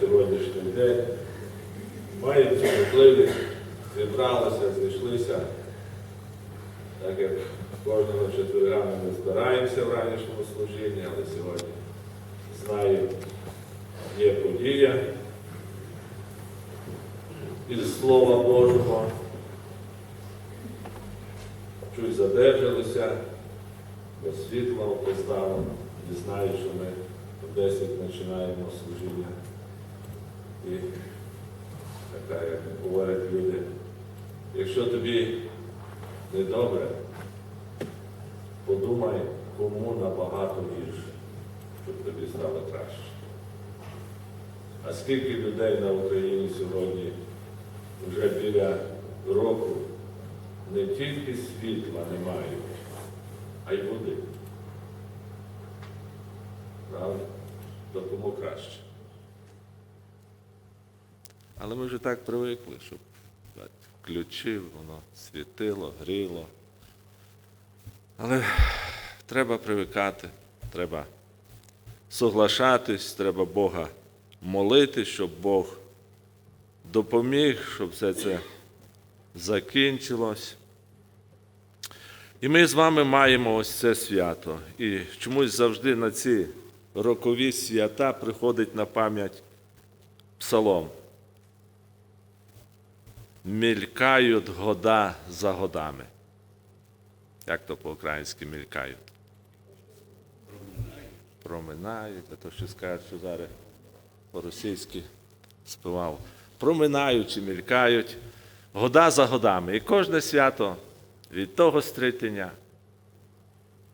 сьогоднішній день. Маємо цю можливість, зібралися, зійшлися. Так як кожного четверга ми збираємося в ранішньому служінні, але сьогодні знаю, є подія із Слова Божого. Чуть задержалися, до світла поставимо, і знаю, що ми в 10 починаємо служіння. І така, як говорять люди, якщо тобі недобре, подумай, кому набагато гірше, щоб тобі стало краще. А скільки людей на Україні сьогодні вже біля року не тільки світла не мають, а й води. Правда? То кому краще. Але ми вже так привикли, щоб включив, воно світило, гріло. Але треба привикати, треба соглашатись, треба Бога молити, щоб Бог допоміг, щоб все це закінчилось. І ми з вами маємо ось це свято. І чомусь завжди на ці рокові свята приходить на пам'ять псалом. Мількають года за годами. Як то по-українськи мількають? Проминають, а то що скажуть, що зараз по-російськи співав. Проминають мількають, года за годами. І кожне свято від того стрітення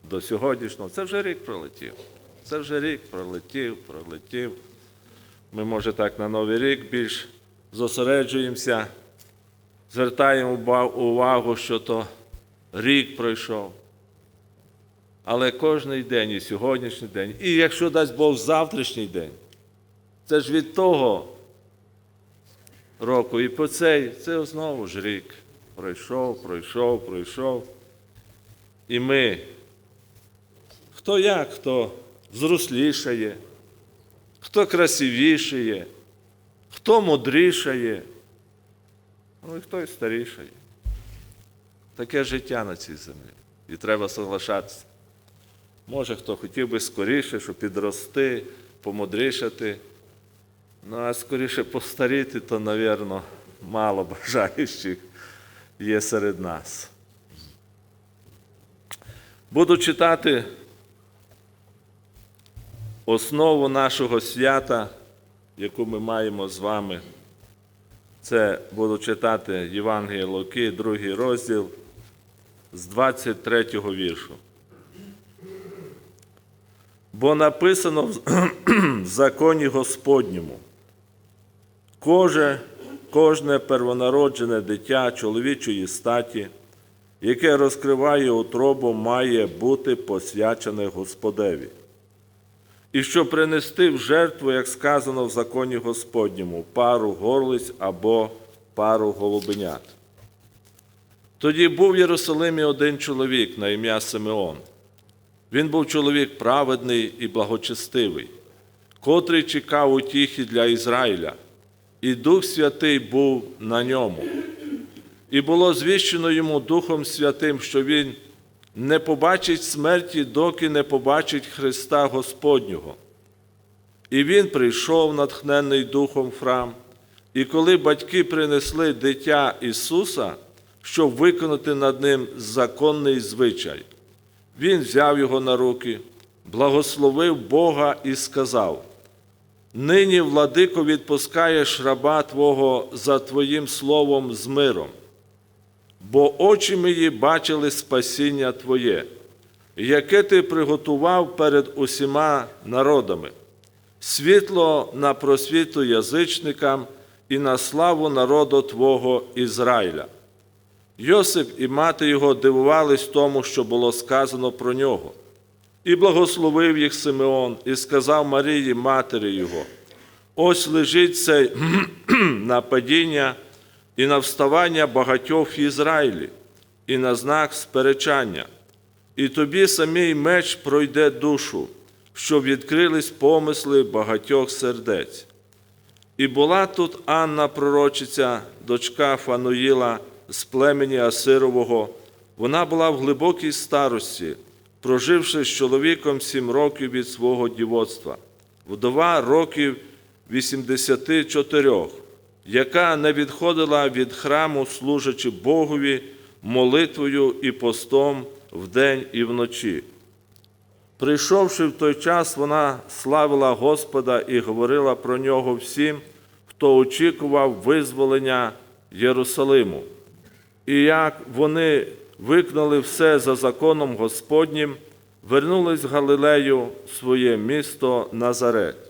до сьогоднішнього, це вже рік пролетів. Це вже рік пролетів, пролетів. Ми, може, так на Новий рік більш зосереджуємося, звертаємо увагу, що то рік пройшов. Але кожний день, і сьогоднішній день, і якщо дасть Бог завтрашній день, це ж від того року і по цей, це знову ж рік. Пройшов, пройшов, пройшов. І ми, хто як, хто зрослішає, хто красивішає, хто мудрішає, ну і хто і старішає. Таке життя на цій землі. І треба соглашатися. Може, хто хотів би скоріше, щоб підрости, помудрішати. Ну, а скоріше постаріти, то, напевно, мало бажаючих є серед нас. Буду читати основу нашого свята, яку ми маємо з вами. Це буду читати Євангеліє Луки, другий розділ з 23 віршу. Бо написано в законі Господньому. Коже, кожне первонароджене дитя чоловічої статі, яке розкриває утробу, має бути посвячене Господеві. І щоб принести в жертву, як сказано в законі Господньому, пару горлиць або пару голубенят. Тоді був в Єрусалимі один чоловік на ім'я Симеон. Він був чоловік праведний і благочестивий, котрий чекав утіхи для Ізраїля, і Дух Святий був на ньому. І було звіщено йому Духом Святим, що він не побачить смерті, доки не побачить Христа Господнього. І він прийшов, натхнений Духом в храм, і коли батьки принесли дитя Ісуса, щоб виконати над ним законний звичай, він взяв його на руки, благословив Бога і сказав: Нині, владико, відпускаєш раба Твого за Твоїм словом з миром, бо очі мої бачили спасіння Твоє, яке Ти приготував перед усіма народами, світло на просвіту язичникам і на славу народу Твого Ізраїля. Йосип і мати його дивувались тому, що було сказано про нього. І благословив їх Симеон, і сказав Марії, матері його: ось лежить цей на падіння і на вставання багатьох в Ізраїлі, і на знак сперечання. І тобі самий меч пройде душу, щоб відкрились помисли багатьох сердець. І була тут Анна пророчиця, дочка Фануїла з племені Асирового. Вона була в глибокій старості, проживши з чоловіком сім років від свого дівоцтва, вдова років 84, яка не відходила від храму, служачи Богові молитвою і постом вдень і вночі. Прийшовши в той час, вона славила Господа і говорила про нього всім, хто очікував визволення Єрусалиму. І як вони виконали все за законом Господнім, вернулись в Галилею, своє місто Назарет.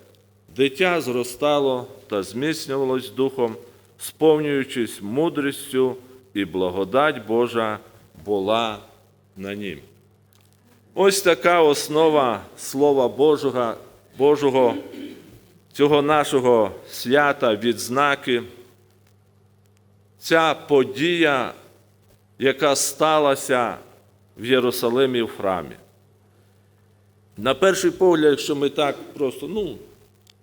Дитя зростало та зміцнювалось духом, сповнюючись мудрістю, і благодать Божа була на нім. Ось така основа Слова Божого, Божого цього нашого свята, відзнаки. Ця подія, яка сталася в Єрусалимі в храмі. На перший погляд, якщо ми так просто, ну,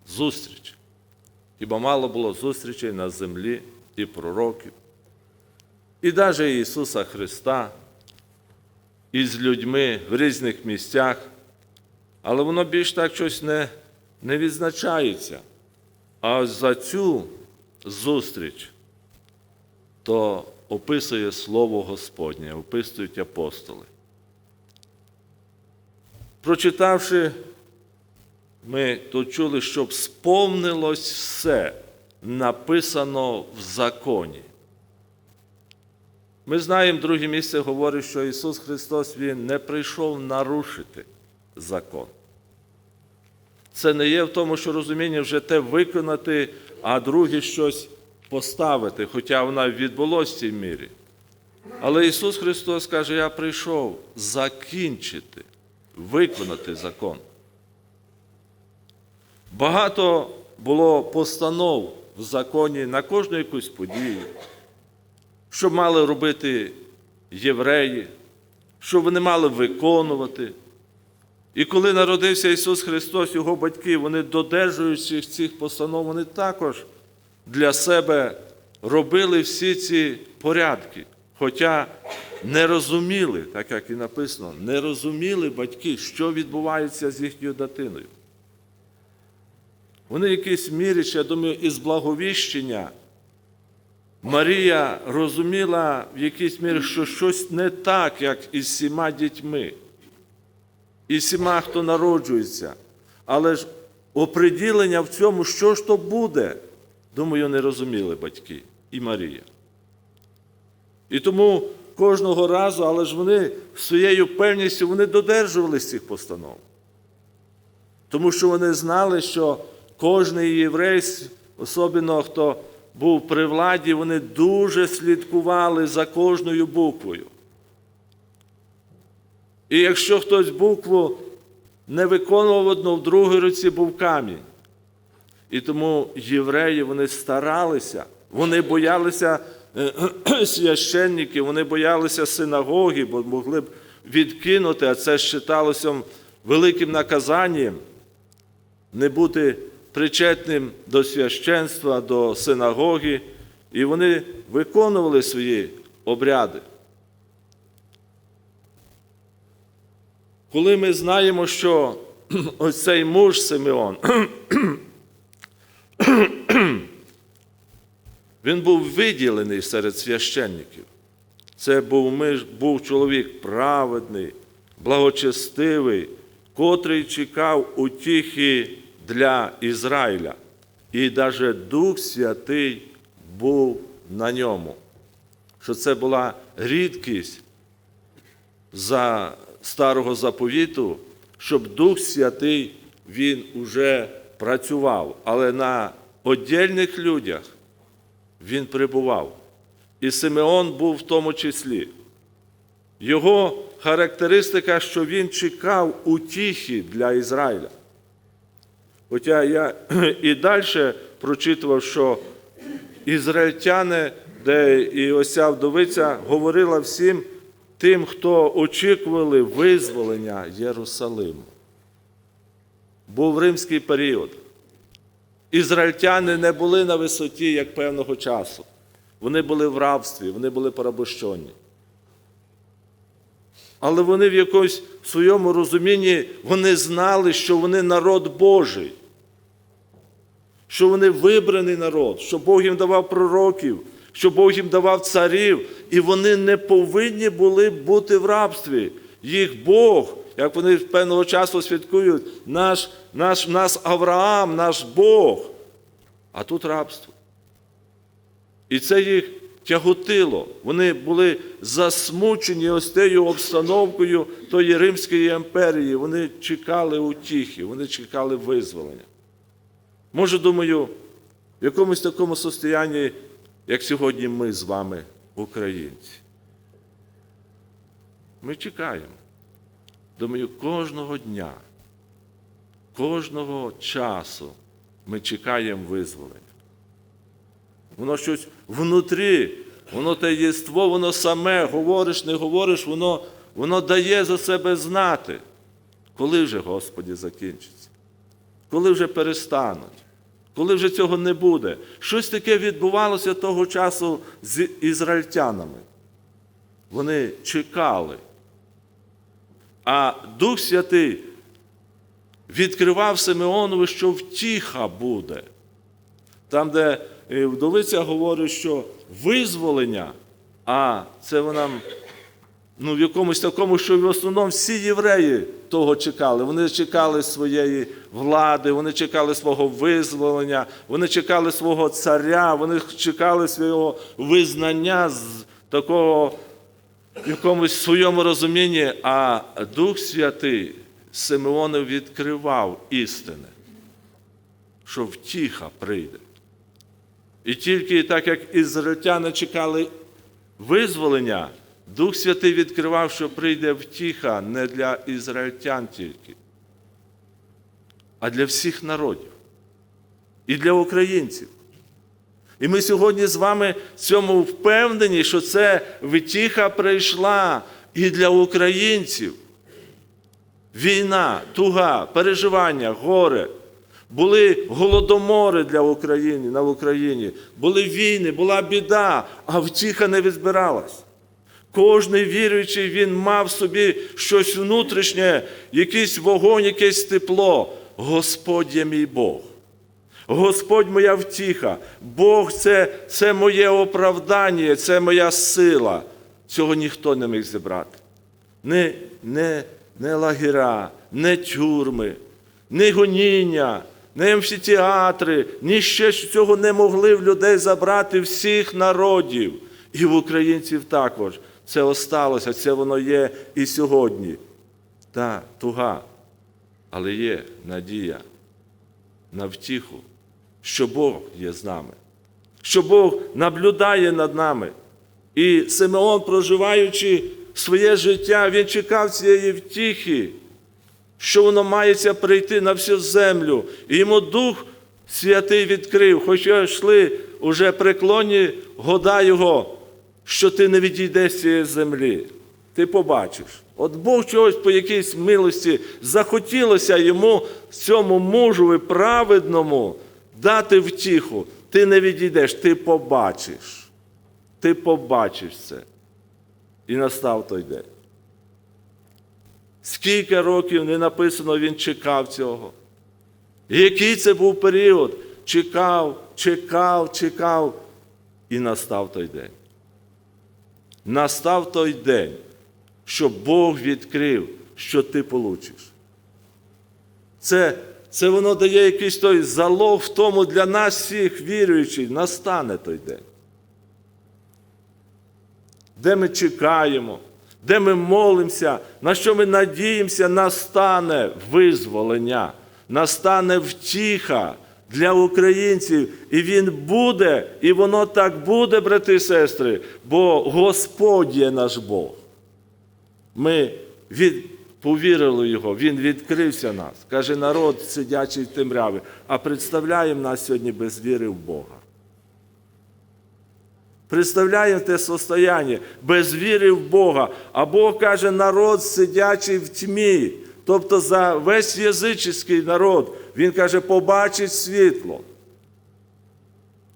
зустріч. Хіба мало було зустрічей на землі і пророків, і навіть Ісуса Христа із людьми в різних місцях, але воно більш так щось не, не відзначається. А за цю зустріч то описує Слово Господнє, описують апостоли. Прочитавши, ми тут чули, щоб сповнилось все написано в законі. Ми знаємо, друге місце говорить, що Ісус Христос Він не прийшов нарушити закон. Це не є в тому, що розуміння вже те виконати, а друге щось поставити, хоча вона відбулося в цій мірі. Але Ісус Христос каже, я прийшов закінчити, виконати закон. Багато було постанов в законі на кожну якусь подію що мали робити євреї, що вони мали виконувати. І коли народився Ісус Христос, Його батьки, вони, додержуючи цих постанов, вони також для себе робили всі ці порядки. Хоча не розуміли, так як і написано, не розуміли батьки, що відбувається з їхньою дитиною. Вони в якійсь мірі, я думаю, із благовіщення Марія розуміла в якійсь мірі, що щось не так, як із всіма дітьми, і всіма, хто народжується. Але ж оприділення в цьому, що ж то буде, думаю, не розуміли батьки і Марія. І тому кожного разу, але ж вони своєю певністю вони додержувалися цих постанов. Тому що вони знали, що кожний єврей, особливо хто був при владі, вони дуже слідкували за кожною буквою. І якщо хтось букву не виконував одну, в другій руці був камінь. І тому євреї вони старалися, вони боялися священників, вони боялися синагоги, бо могли б відкинути, а це вважалося великим наказанням не бути причетним до священства, до синагоги, і вони виконували свої обряди. Коли ми знаємо, що ось цей муж Симеон, він був виділений серед священників. Це був, був чоловік праведний, благочестивий, котрий чекав утіхи для Ізраїля. І навіть Дух Святий був на ньому. Що це була рідкість за старого заповіту, щоб Дух Святий він уже працював, але на отдільних людях він прибував. І Симеон був в тому числі. Його характеристика, що він чекав утіхи для Ізраїля. Хоча я і далі прочитував, що ізраїльтяни, де і ося вдовиця, говорила всім тим, хто очікували визволення Єрусалиму. Був римський період. ізраїльтяни не були на висоті як певного часу. Вони були в рабстві, вони були порабощені. Але вони в якомусь своєму розумінні вони знали, що вони народ Божий, що вони вибраний народ, що Бог їм давав пророків, що Бог їм давав царів, і вони не повинні були бути в рабстві. Їх Бог, як вони певного часу святкують, наш, наш, наш Авраам, наш Бог. А тут рабство. І це їх тяготило. Вони були засмучені ось тією обстановкою тої Римської імперії. Вони чекали утіхи, вони чекали визволення. Може, думаю, в якомусь такому состоянні, як сьогодні ми з вами, українці. Ми чекаємо. Думаю, кожного дня, кожного часу ми чекаємо визволення. Воно щось внутрі, воно те єство, воно саме, говориш, не говориш, воно, воно дає за себе знати. Коли вже, Господі, закінчиться? Коли вже перестануть? Коли вже цього не буде? Щось таке відбувалося того часу з ізраїльтянами. Вони чекали. А Дух Святий відкривав Симеонові, що втіха буде. Там, де вдовиця говорить, що визволення, а це вона ну, в якомусь такому, що в основному всі євреї того чекали. Вони чекали своєї влади, вони чекали свого визволення, вони чекали свого царя, вони чекали свого визнання з такого в якомусь своєму розумінні, а Дух Святий Симеонов відкривав істини, що втіха прийде. І тільки так як ізраїльтяни чекали визволення, Дух Святий відкривав, що прийде втіха не для ізраїльтян тільки, а для всіх народів і для українців. І ми сьогодні з вами в цьому впевнені, що це втіха прийшла і для українців. Війна, туга, переживання, горе. Були голодомори для України на Україні, були війни, була біда, а втіха не відбиралась. Кожний віруючий, він мав собі щось внутрішнє, якийсь вогонь, якесь тепло. Господь є мій Бог. Господь моя втіха, Бог це, це моє оправдання, це моя сила. Цього ніхто не міг зібрати. Не, не, не лагера, не тюрми, не гоніння, не амфітеатри, ні ще цього не могли в людей забрати всіх народів. І в українців також. Це осталося, це воно є і сьогодні. Та туга. Але є надія на втіху, що Бог є з нами, що Бог наблюдає над нами. І Симеон, проживаючи своє життя, він чекав цієї втіхи, що воно мається прийти на всю землю. І йому Дух Святий відкрив, хоча йшли уже преклонні года Його, що ти не відійдеш з цієї землі. Ти побачиш. От Бог чогось по якійсь милості захотілося йому цьому мужу праведному дати втіху. Ти не відійдеш, ти побачиш. Ти побачиш це. І настав той день. Скільки років не написано, він чекав цього. Який це був період? Чекав, чекав, чекав. І настав той день. Настав той день, що Бог відкрив, що ти получиш. Це, це воно дає якийсь той залог в тому для нас всіх віруючих, настане той день. Де ми чекаємо, де ми молимося, на що ми надіємося, настане визволення, настане втіха для українців. І він буде, і воно так буде, брати і сестри, бо Господь є наш Бог. Ми від, повірили Його, Він відкрився нас. Каже, народ, сидячий в темряві, а представляємо нас сьогодні без віри в Бога. Представляємо те состояння без віри в Бога. А Бог каже, народ сидячий в тьмі. Тобто за весь язичний народ, він каже, побачить світло.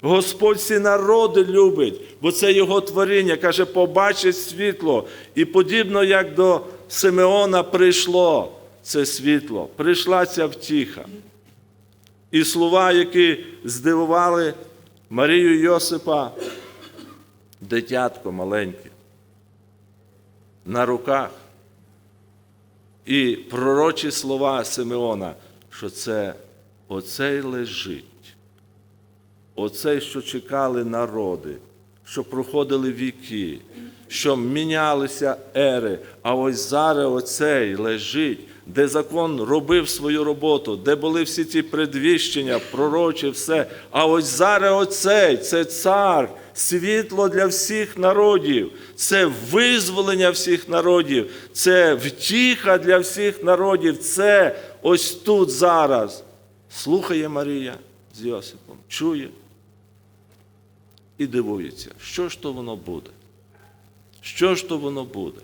Господь всі народи любить, бо це Його творіння. Каже, побачить світло. І подібно як до Симеона прийшло це світло, прийшла ця втіха. І слова, які здивували Марію Йосипа, дитятко маленьке, на руках. І пророчі слова Симеона, що це оцей лежить, оцей, що чекали народи, що проходили віки, що мінялися ери, а ось зараз оцей лежить, де закон робив свою роботу, де були всі ці предвіщення, пророчі, все. А ось зараз оцей, це цар, світло для всіх народів, це визволення всіх народів, це втіха для всіх народів, це ось тут зараз. Слухає Марія з Йосипом, чує і дивується, що ж то воно буде? Що ж то воно буде?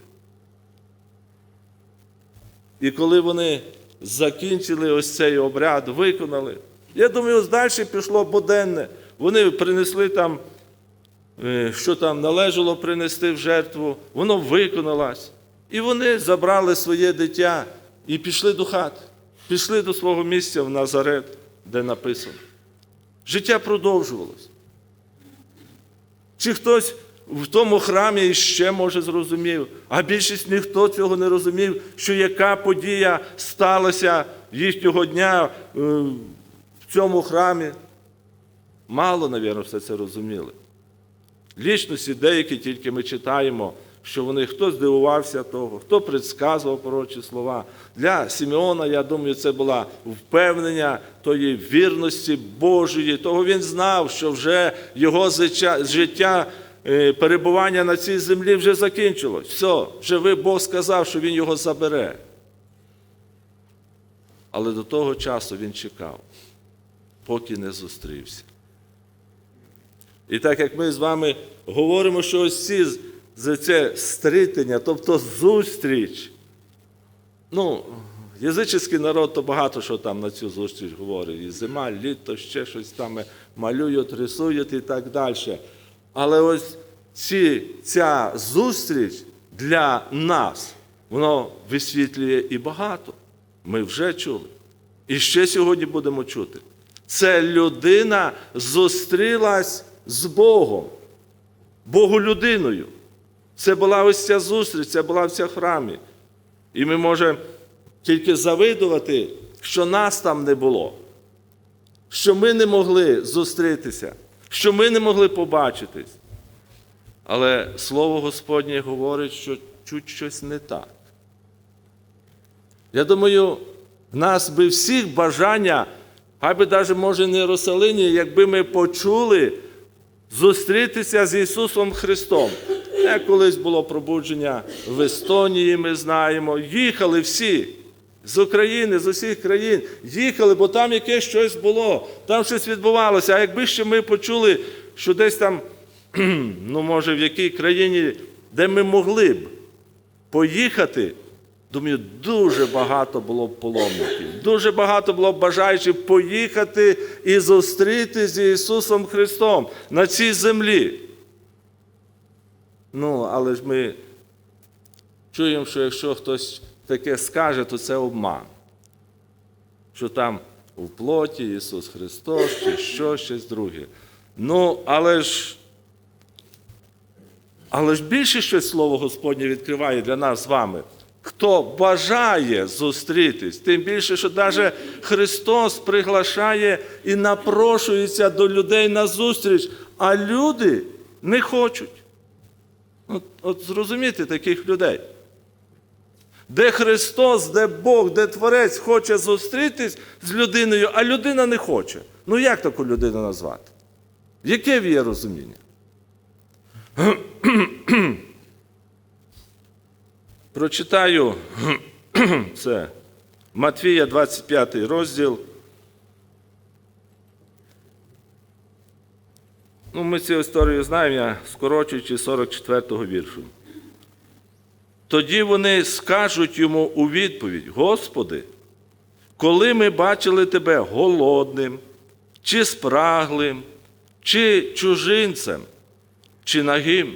І коли вони закінчили ось цей обряд, виконали, я думаю, ось далі пішло буденне. Вони принесли там, е, що там належало принести в жертву, воно виконалось. І вони забрали своє дитя і пішли до хати, пішли до свого місця в Назарет, де написано. Життя продовжувалось. Чи хтось в тому храмі ще може зрозумів, а більшість ніхто цього не розумів, що яка подія сталася їхнього дня е, в цьому храмі. Мало, мабуть, все це розуміли. Лічності деякі тільки ми читаємо, що вони хто здивувався того, хто предсказував пророчі слова. Для Сімеона, я думаю, це була впевнення тої вірності Божої, того він знав, що вже його життя, перебування на цій землі вже закінчилось. Все, вже ви Бог сказав, що він його забере. Але до того часу він чекав, поки не зустрівся. І так як ми з вами говоримо, що ось ці це стрітення, тобто зустріч. Ну, язичний народ то багато що там на цю зустріч говорить. І зима, літо, ще щось там малюють, рисують і так далі. Але ось ці, ця зустріч для нас, воно висвітлює і багато. Ми вже чули. І ще сьогодні будемо чути. Це людина зустрілась з Богом, Богу людиною. Це була ось ця зустріч, це була в храмі. І ми можемо тільки завидувати, що нас там не було, що ми не могли зустрітися, що ми не могли побачитись. Але Слово Господнє говорить, що чуть щось не так. Я думаю, в нас би всіх бажання, хай би навіть може не Росалині, якби ми почули зустрітися з Ісусом Христом. Як колись було пробудження в Естонії, ми знаємо, їхали всі з України, з усіх країн, їхали, бо там якесь щось було, там щось відбувалося. А якби ще ми почули, що десь там, ну може, в якій країні, де ми могли б поїхати, думаю, дуже багато було б паломників, дуже багато було б бажаючих поїхати і зустріти з Ісусом Христом на цій землі. Ну, але ж ми чуємо, що якщо хтось таке скаже, то це обман. Що там у плоті Ісус Христос, чи що, щось друге. Ну, але ж, але ж більше щось Слово Господнє відкриває для нас з вами. Хто бажає зустрітись, тим більше, що навіть Христос приглашає і напрошується до людей на зустріч, а люди не хочуть. От, от зрозуміти таких людей. Де Христос, де Бог, де Творець хоче зустрітись з людиною, а людина не хоче. Ну як таку людину назвати? Яке в є розуміння? Прочитаю це Матвія, 25 розділ. Ну, ми цю історію знаємо, я скорочуючи 44-го віршу. Тоді вони скажуть йому у відповідь: Господи, коли ми бачили Тебе голодним, чи спраглим, чи чужинцем, чи нагим,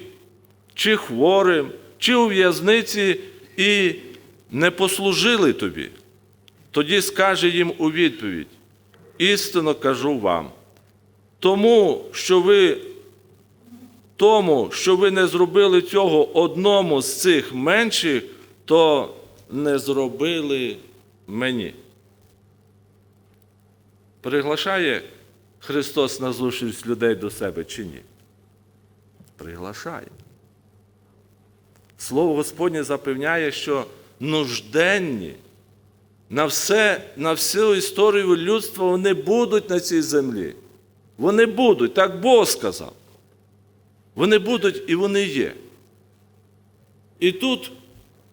чи хворим, чи у в'язниці і не послужили тобі. Тоді скаже їм у відповідь: істинно кажу вам, тому, що ви тому, що ви не зробили цього одному з цих менших, то не зробили мені. Приглашає Христос на зустріч людей до себе чи ні? Приглашає. Слово Господнє запевняє, що нужденні на, все, на всю історію людства вони будуть на цій землі. Вони будуть, так Бог сказав. Вони будуть і вони є. І тут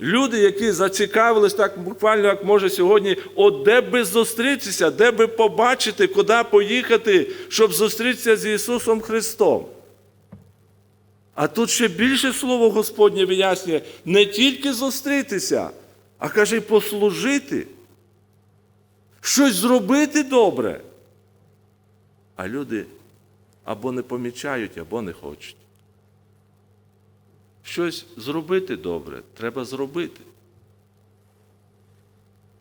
люди, які зацікавились, так буквально, як може сьогодні, от де би зустрітися, де би побачити, куди поїхати, щоб зустрітися з Ісусом Христом. А тут ще більше слово Господнє вияснює, не тільки зустрітися, а каже, послужити, щось зробити добре. А люди або не помічають, або не хочуть. Щось зробити добре, треба зробити.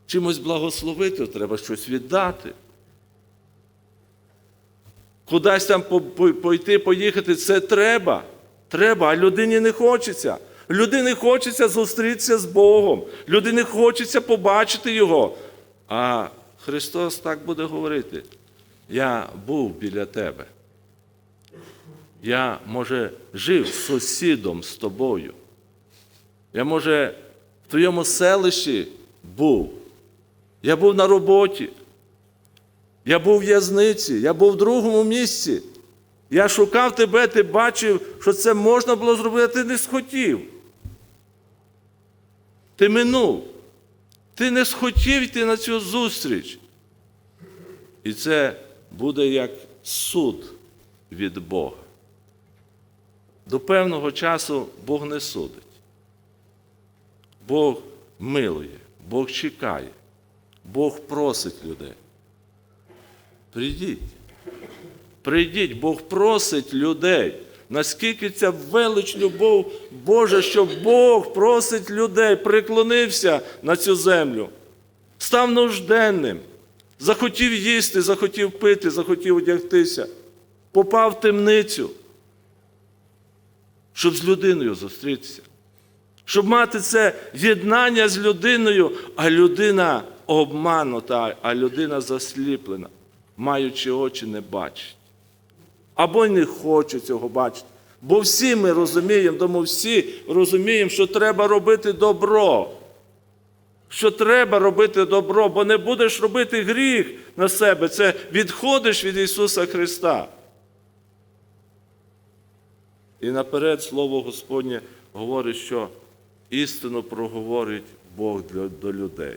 Чимось благословити, треба щось віддати. Кудись там по- по- пойти, поїхати, це треба. Треба, а людині не хочеться. Людині хочеться зустрітися з Богом. Людині хочеться побачити Його. А Христос так буде говорити: я був біля тебе. Я, може, жив сусідом з тобою. Я, може, в твоєму селищі був. Я був на роботі. Я був в в'язниці, я був в другому місці. Я шукав тебе, ти бачив, що це можна було зробити, ти не схотів. Ти минув. Ти не схотів йти на цю зустріч. І це буде як суд від Бога. До певного часу Бог не судить. Бог милує, Бог чекає, Бог просить людей. Прийдіть. Прийдіть, Бог просить людей. Наскільки ця велич любов Божа, що Бог просить людей, приклонився на цю землю, став нужденним, захотів їсти, захотів пити, захотів одягтися, попав в темницю, щоб з людиною зустрітися, щоб мати це єднання з людиною, а людина обманута, а людина засліплена, маючи очі, не бачить. Або й не хоче цього бачити. Бо всі ми розуміємо, тому всі розуміємо, що треба робити добро. Що треба робити добро, бо не будеш робити гріх на себе. Це відходиш від Ісуса Христа. І наперед Слово Господнє говорить, що істину проговорить Бог до людей.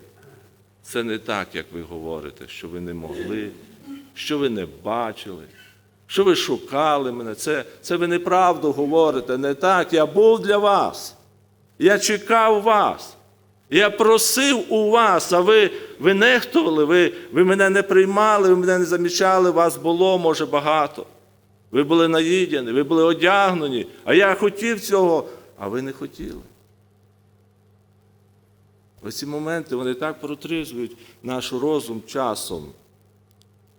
Це не так, як ви говорите, що ви не могли, що ви не бачили, що ви шукали мене. Це, це ви неправду говорите, не так. Я був для вас. Я чекав вас. Я просив у вас, а ви, ви нехтували, ви, ви мене не приймали, ви мене не замічали, вас було, може, багато. Ви були наїдені, ви були одягнені, а я хотів цього, а ви не хотіли. Ось ці моменти вони так протризвують наш розум часом.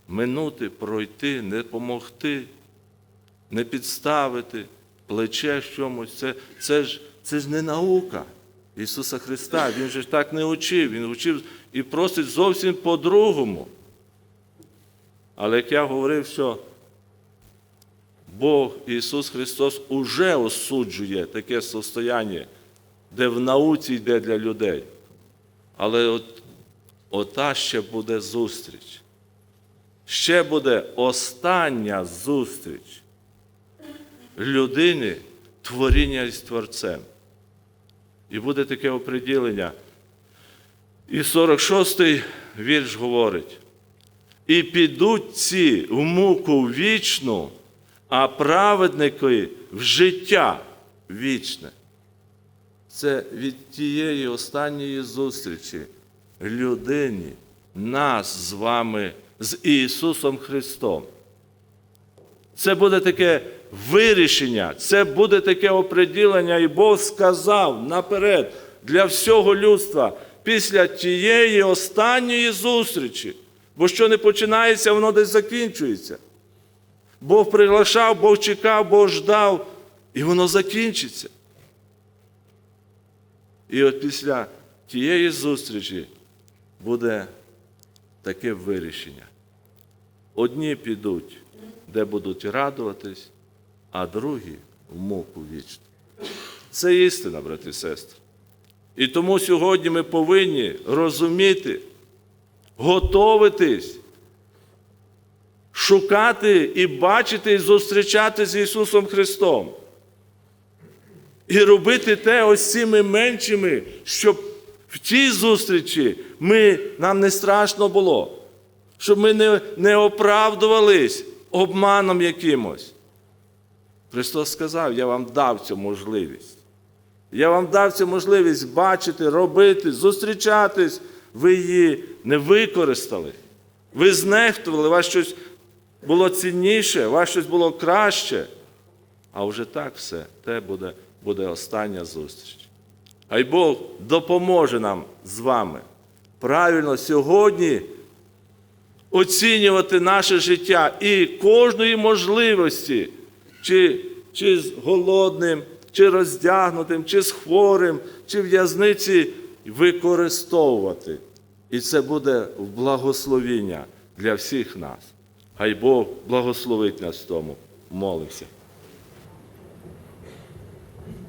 Минути, пройти, не помогти, не підставити плече чомусь. Це, це, ж, це ж не наука Ісуса Христа. Він же так не учив. Він учив і просить зовсім по-другому. Але як я говорив, що Бог Ісус Христос уже осуджує таке состояння, де в науці йде для людей. Але от, ота ще буде зустріч. Ще буде остання зустріч людини, творіння із Творцем. І буде таке оприділення. І 46-й вірш говорить: і підуть ці в муку вічну, а праведники в життя вічне. Це від тієї останньої зустрічі людині, нас з вами, з Ісусом Христом. Це буде таке вирішення, це буде таке оприділення, і Бог сказав наперед для всього людства після тієї останньої зустрічі. Бо що не починається, воно десь закінчується. Бог приглашав, Бог чекав, Бог ждав, і воно закінчиться. І от після тієї зустрічі буде таке вирішення. Одні підуть, де будуть радуватись, а другі в муку вічну. Це істина, брати і сестри. І тому сьогодні ми повинні розуміти, готовитись, шукати і бачити, і зустрічати з Ісусом Христом. І робити те ось цими меншими, щоб в тій зустрічі ми, нам не страшно було, щоб ми не, не оправдувались обманом якимось. Христос сказав, я вам дав цю можливість. Я вам дав цю можливість бачити, робити, зустрічатись. Ви її не використали. Ви знехтували, вас щось було цінніше, у було краще. А вже так все, те буде, буде остання зустріч. Хай Бог допоможе нам з вами правильно сьогодні оцінювати наше життя і кожної можливості, чи, чи з голодним, чи роздягнутим, чи з хворим, чи в в'язниці використовувати. І це буде благословіння для всіх нас. Хай Бог благословить нас тому. Молимося.